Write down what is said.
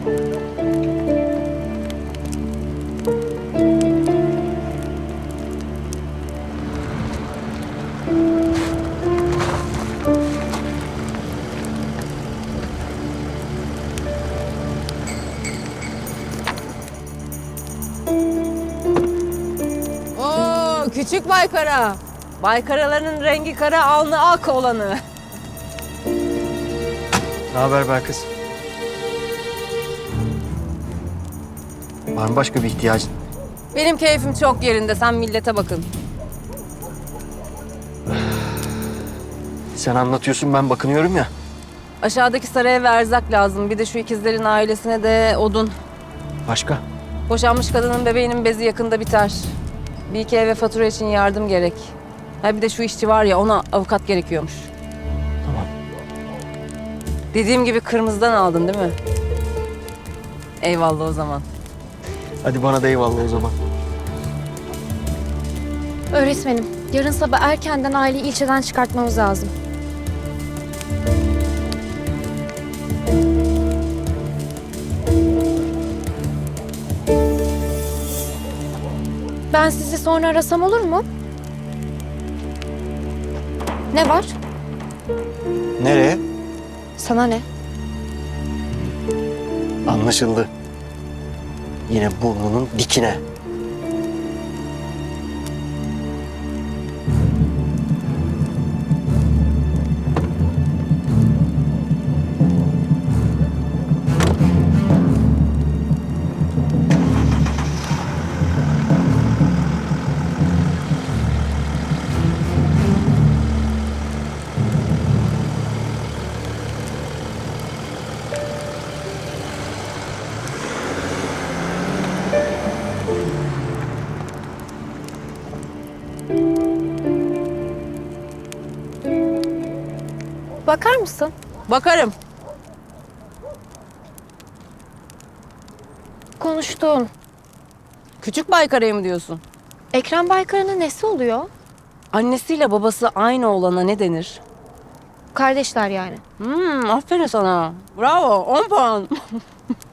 Oo, küçük baykara. Baykaraların rengi kara, alnı ak olanı. Ne haber be Var mı başka bir ihtiyacın? Benim keyfim çok yerinde. Sen millete bakın. Sen anlatıyorsun ben bakınıyorum ya. Aşağıdaki saraya ve erzak lazım. Bir de şu ikizlerin ailesine de odun. Başka? Boşanmış kadının bebeğinin bezi yakında biter. Bir iki eve fatura için yardım gerek. Ha bir de şu işçi var ya ona avukat gerekiyormuş. Tamam. Dediğim gibi kırmızıdan aldın değil mi? Eyvallah o zaman. Hadi bana da eyvallah o zaman. Öğretmenim, yarın sabah erkenden aileyi ilçeden çıkartmamız lazım. Ben sizi sonra arasam olur mu? Ne var? Nereye? Sana ne? Anlaşıldı. Yine burnunun dikine. Bakar mısın? Bakarım. Konuştuğun. Küçük baykarayı mı diyorsun? Ekrem Baykar'ın nesi oluyor? Annesiyle babası aynı olana ne denir? Kardeşler yani. Hmm, aferin sana. Bravo, 10 puan.